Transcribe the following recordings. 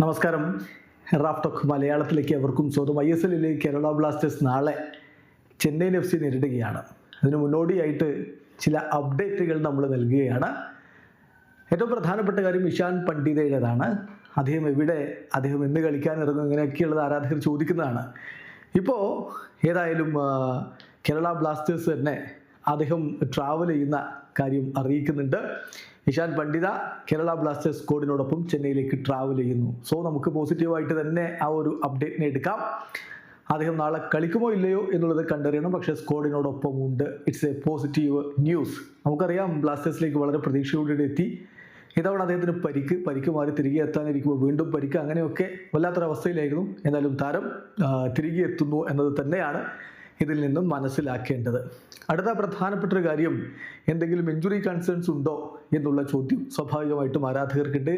നമസ്കാരം. റാഫ്ടോക്ക് മലയാളത്തിലേക്ക് അവർക്കും സ്വന്തം ഐ എസ് എല്ലിലെ കേരള ബ്ലാസ്റ്റേഴ്സ് നാളെ ചെന്നൈയിൻ എഫ് സി നേരിടുകയാണ്. അതിന് മുന്നോടിയായിട്ട് ചില അപ്ഡേറ്റുകൾ നമ്മൾ നൽകുകയാണ്. ഏറ്റവും പ്രധാനപ്പെട്ട കാര്യം ഇഷാൻ പണ്ഡിതയുടേതാണ് അദ്ദേഹം എവിടെ അദ്ദേഹം എന്ന് കളിക്കാൻ ഇറങ്ങും ഇങ്ങനെയൊക്കെയുള്ളത് ആരാധകർ ചോദിക്കുന്നതാണ്. ഇപ്പോൾ ഏതായാലും കേരള ബ്ലാസ്റ്റേഴ്സ് തന്നെ അദ്ദേഹം ട്രാവൽ ചെയ്യുന്ന കാര്യം അറിയിക്കുന്നുണ്ട്. ഇഷാൻ പണ്ഡിത കേരള ബ്ലാസ്റ്റേഴ്സ് സ്കോഡിനോടൊപ്പം ചെന്നൈയിലേക്ക് ട്രാവൽ ചെയ്യുന്നു. സോ നമുക്ക് പോസിറ്റീവായിട്ട് തന്നെ ആ ഒരു അപ്ഡേറ്റിനെ എടുക്കാം. അദ്ദേഹം നാളെ കളിക്കുമോ ഇല്ലയോ എന്നുള്ളത് കണ്ടറിയണം. പക്ഷേ സ്കോഡിനോടൊപ്പം ഉണ്ട്. ഇറ്റ്സ് എ പോസിറ്റീവ് ന്യൂസ് നമുക്കറിയാം ബ്ലാസ്റ്റേഴ്സിലേക്ക് വളരെ പ്രതീക്ഷയോടെ എത്തി. ഇതവണ അദ്ദേഹത്തിന് പരിക്ക് പരിക്ക് മാറി തിരികെ എത്താനിരിക്കുമ്പോൾ വീണ്ടും പരിക്ക് അങ്ങനെയൊക്കെ വല്ലാത്തൊരവസ്ഥയിലായിരുന്നു. എന്നാലും താരം തിരികെ എത്തുന്നു എന്നത് തന്നെയാണ്. ഇതിൽ നിന്നും മനസ്സിലാക്കേണ്ടത്. അടുത്ത പ്രധാനപ്പെട്ട ഒരു കാര്യം എന്തെങ്കിലും ഇഞ്ചുറി കൺസേൺസ് ഉണ്ടോ എന്നുള്ള ചോദ്യം സ്വാഭാവികമായിട്ടും ആരാധകർക്കുണ്ട്.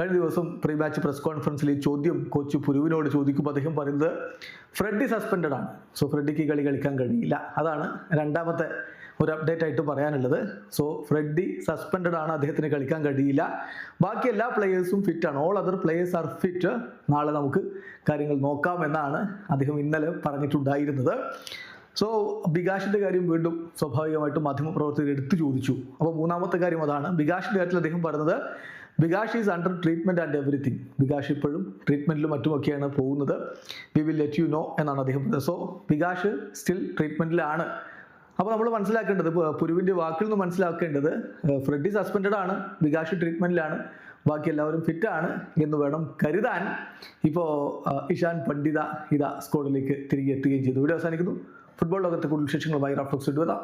കഴിഞ്ഞ ദിവസം പ്രീ മാച്ച് പ്രസ് കോൺഫറൻസിൽ ഈ ചോദ്യം കോച്ച് പുരുവിനോട് ചോദിക്കുമ്പോൾ അദ്ദേഹം പറയുന്നത് ഫ്രെഡി സസ്പെൻഡഡ് ആണ്. സോ ഫ്രെഡിക്ക് കളി കളിക്കാൻ കഴിയില്ല. അതാണ് രണ്ടാമത്തെ ഒരു അപ്ഡേറ്റ് ആയിട്ട് പറയാനുള്ളത്. സോ ഫ്രെഡി സസ്പെൻഡഡ് ആണ് അദ്ദേഹത്തിന് കളിക്കാൻ കഴിയില്ല. ബാക്കി എല്ലാ പ്ലെയേഴ്സും ഫിറ്റ് ആണ്. All other players are fit നാളെ നമുക്ക് കാര്യങ്ങൾ നോക്കാം എന്നാണ് അദ്ദേഹം ഇന്നലെ പറഞ്ഞിട്ടുണ്ടായിരുന്നത്. സോ ബികാഷിന്റെ കാര്യം വീണ്ടും സ്വാഭാവികമായിട്ടും മാധ്യമപ്രവർത്തകർ എടുത്തു ചോദിച്ചു. അപ്പോൾ മൂന്നാമത്തെ കാര്യം അതാണ്. ബികാഷിന്റെ കാര്യത്തിൽ അദ്ദേഹം പറഞ്ഞത് Bikash is under treatment and everything Bikash ഇപ്പോഴും ട്രീറ്റ്മെന്റിലും മറ്റുമൊക്കെയാണ് പോകുന്നത്. We will let you know എന്നാണ് അദ്ദേഹം പറഞ്ഞത്. സോ ബികാഷ് സ്റ്റിൽ ട്രീറ്റ്മെന്റിലാണ് അപ്പോൾ നമ്മൾ മനസ്സിലാക്കേണ്ടത് പുരുവിന്റെ വാക്കിൽ നിന്ന് മനസ്സിലാക്കേണ്ടത് ഫ്രെഡി സസ്പെൻഡഡ് ആണ്. വികാഷ് ട്രീറ്റ്മെന്റിലാണ് ബാക്കി എല്ലാവരും ഫിറ്റാണ് എന്ന് വേണം കരുതാൻ. ഇപ്പോൾ ഇഷാൻ പണ്ഡിത ഇതാ സ്കോഡിലേക്ക് തിരികെ എത്തുകയും ചെയ്തു. ഇവിടെ അവസാനിക്കുന്നു. ഫുട്ബോൾ ലോകത്തെ കൂടുതൽ വിശേഷങ്ങളുമായി റാഫ്ലോക്സ് ഇടുവതാം.